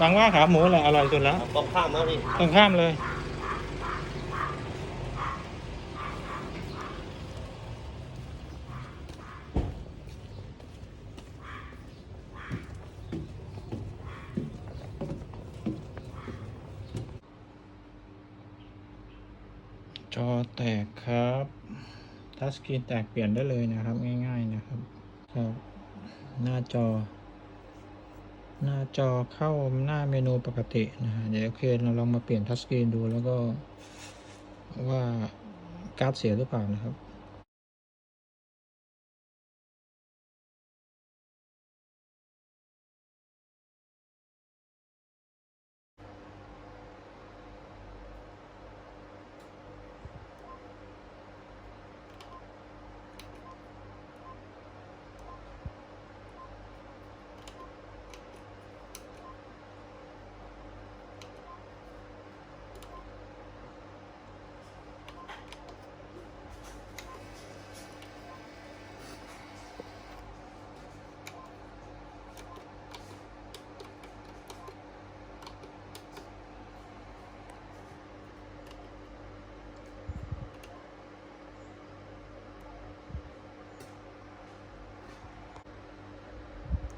บางว่าขาหมูแหละอร่อยสุดแล้วตรงข้ามนะพี่ตรงข้ามเลยจอแตกครับ ทัชสกรีนแตกเปลี่ยนได้เลยนะครับ ง่ายๆนะครับครับ หน้าจอ หน้าจอเข้าหน้าเมนูปกตินะฮะเดี๋ยวโอเคเราลองมาเปลี่ยนทัชสกรีนดูแล้วก็ว่าการ์ดเสียหรือเปล่านะครับ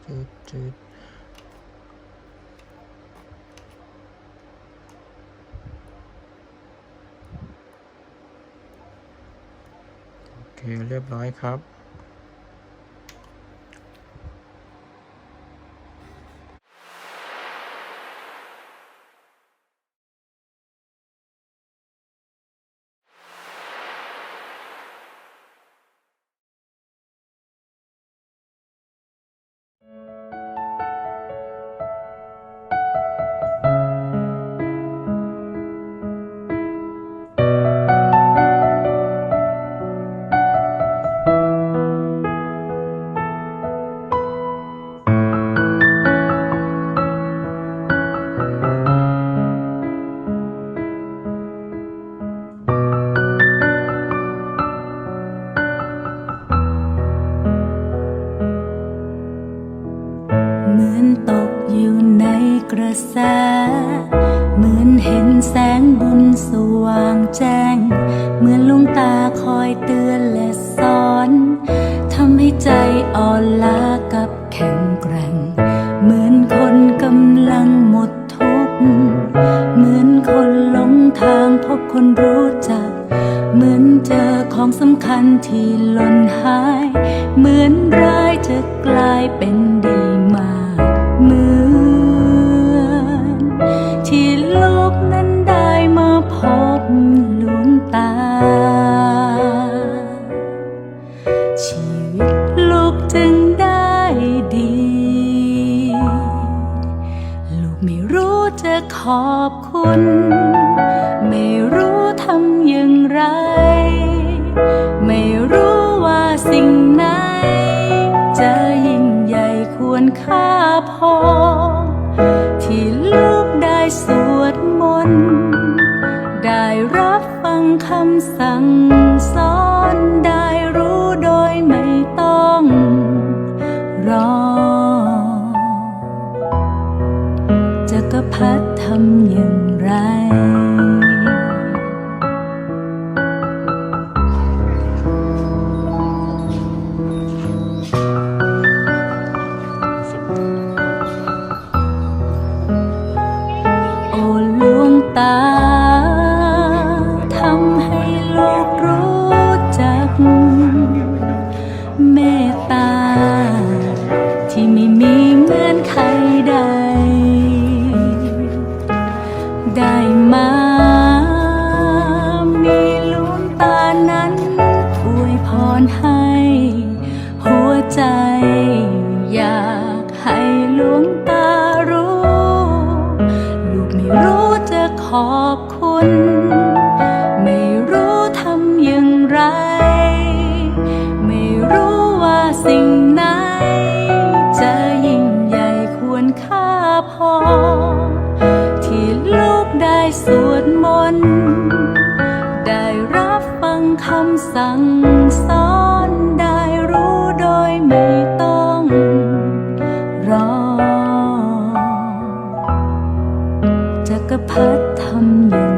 จืดจืดโอเค เรียบร้อยครับ อนตกอยู่ในกระแส เหมือนเห็นแสงบุญสว่างแจ้ง เหมือนลุงตาคอยเตือนและสอนทำให้ใจอ่อนล้ากับแข็งแกร่ง เหมือนคนกำลังหมดทุกข์เหมือนคนหลงทางพบคนรู้จัก เหมือนเจอของสำคัญที่หล่นหาย เหมือนร้ายจะกลายเป็นดี อบคุณ ไม่รู้ทำอย่างไร ไม่รู้ว่าสิ่งไหน จะยิ่งใหญ่ควรค่าพอ ที่ลูกได้สวดมนต์ ได้รับฟังคำสั่งสอน พัดทำอย่างไร ใจอยากให้หลวงตารู้ ลูกไม่รู้จะขอบคุณ ไม่รู้ทำอย่างไร ไม่รู้ว่าสิ่งไหน จะยิ่งใหญ่ควรค่าพอ Mm-hmm.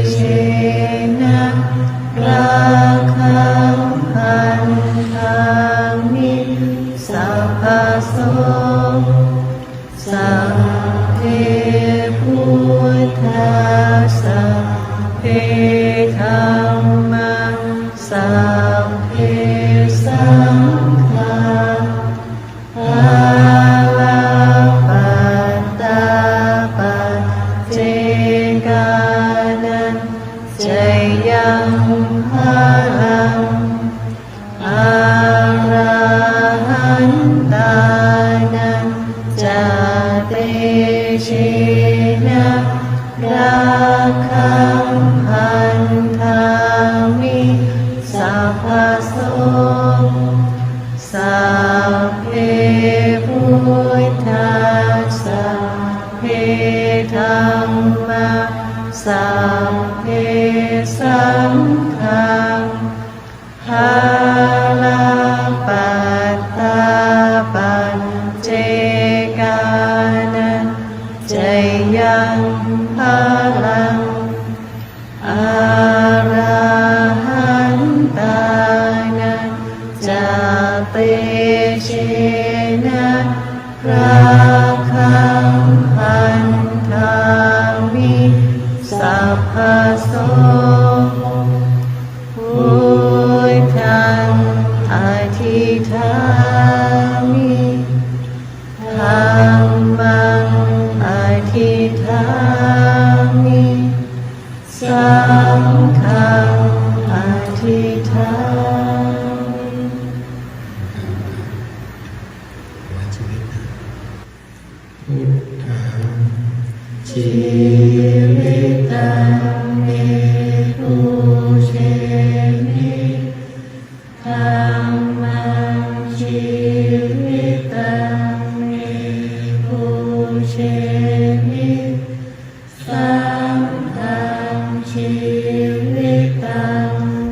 Krishna. sound ชีวิตังเมตุเชมิธรรมังชีวิตังเมตุเชมิสังฆังชีวิตัง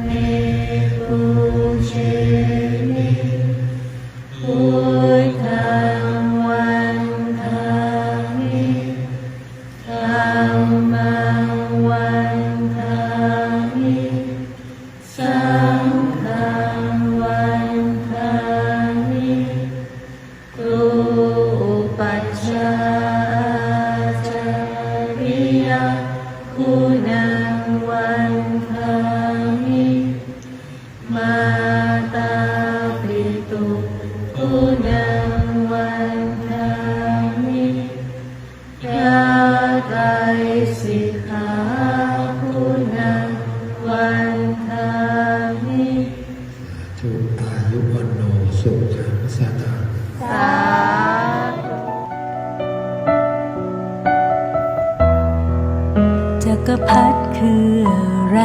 กรพัดคืออะไร